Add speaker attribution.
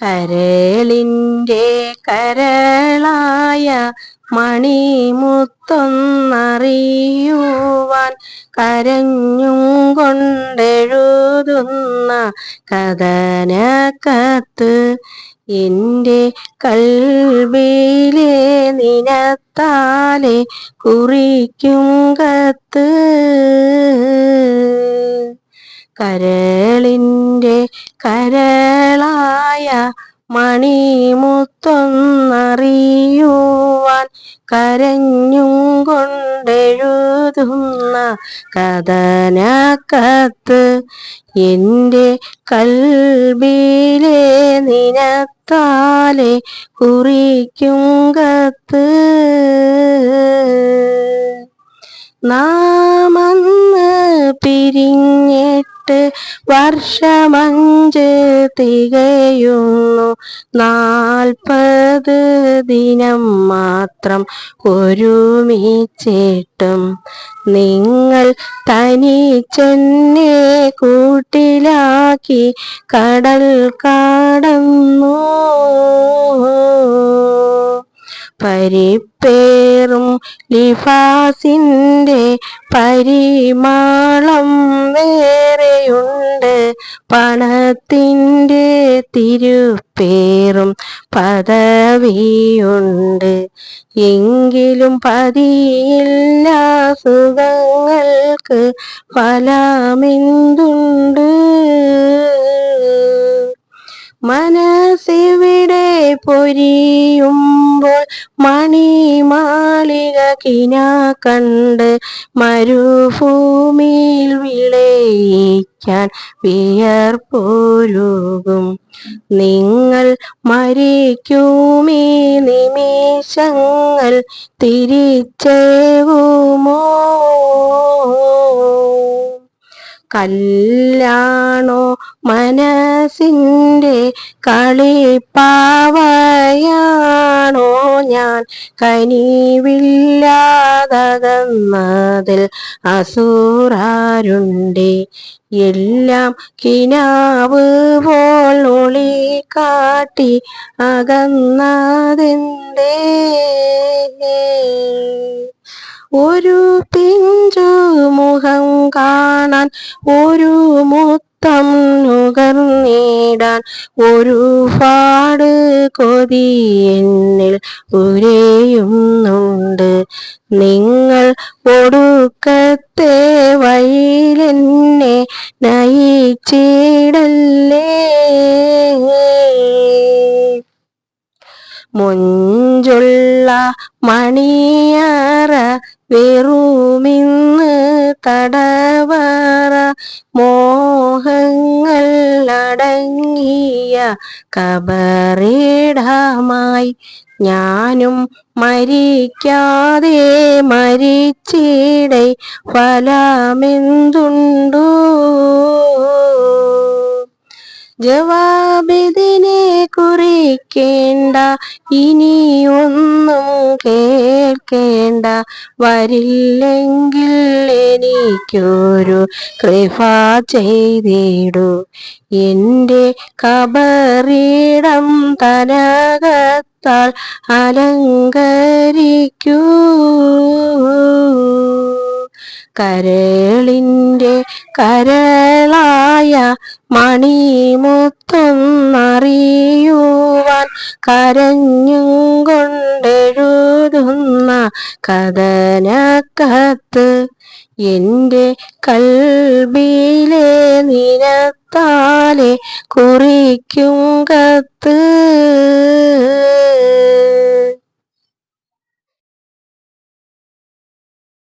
Speaker 1: കരളിന്റെ കരളായ മണിമുത്തൊന്നറിയുവാൻ കരഞ്ഞും കൊണ്ടെഴുതുന്ന കഥനക്കത്ത് എന്റെ കൽബിലെ നിനത്താലെ കുറിക്കും കത്ത്. കരളിന്റെ കരളായ മണിമുത്തൊന്നറിയുവാൻ കരഞ്ഞും കൊണ്ടെഴുതുന്ന കഥനക്കത്ത് എന്റെ കൽബിലെ നിനത്താലെ കുറിക്കും കത്ത്. നാമന്ന് പിരിഞ്ഞിട്ട് വർഷമഞ്ച് തികയുന്നു. നാൽപ്പത് ദിനം മാത്രം ഒരുമിച്ചിട്ടും. നിങ്ങൾ തനിച്ചെന്നെ കൂട്ടിലാക്കി കടൽ കടന്നു. പരിപ്പേറും ലിഫാസിന്റെ പരിമാളം വേറെയുണ്ട്. പണത്തിന്റെ തിരുപ്പേറും പദവിയുണ്ട്. എങ്കിലും പതിയില്ല സുഖങ്ങൾക്ക് ഫലമെന്തുണ്ട്? മനസ്സിവിടെ പൊരിയുമ്പോൾ മണിമാളിക കിന കണ്ട് മരുഭൂമിയിൽ വിളയിക്കാൻ വിയർപ്പൊരുകും നിങ്ങൾ മരിക്കുമീ നിമിഷങ്ങൾ തിരിച്ചേകുമോ കല്ലാണോ മനസിന്റെ കളിപ്പാവയാണോ ഞാൻ? കനിവില്ലാതകന്നതിൽ അസൂറാരുണ്ട് എല്ലാം കിനാവ് പോൽ ഒളി കാട്ടി അകന്നതെന്തേ? ഒരു പിഞ്ചു മുഖം കാണാൻ ഒരു മുത്തം നുകർന്നിടാൻ ഒരുപാട് കൊതി എന്നിൽ ഉരയുന്നുണ്ട്. നിങ്ങൾ ഒടുക്കത്തെ വഴിയിലെന്നെ നയിച്ചിടല്ലേ? മുഞ്ചുള്ള മണിയറ വെറുമിന്ന് തടവറ മോഹങ്ങൾ അടങ്ങിയ കബറിടമായി ഞാനും മരിക്കാതെ മരിച്ചിടை ഫലമെന്തുണ്ടു? ജവാബിതിനെ കുറിക്കേണ്ട ഇനി ഒന്നും കേൾക്കേണ്ട. വരില്ലെങ്കിൽ എനിക്കൊരു കൃപ ചെയ്തിടൂ. എന്റെ കബറിടം തനകത്താൽ അലങ്കരിക്കൂ കരളിന്റെ കരളായ മണിമുത്തൊന്നറിയുവാൻ കരഞ്ഞും കൊണ്ടെഴുതുന്ന കഥനക്കത്ത് എന്റെ കൽബിലെ നിരത്താലെ കുറിക്കും കത്ത്.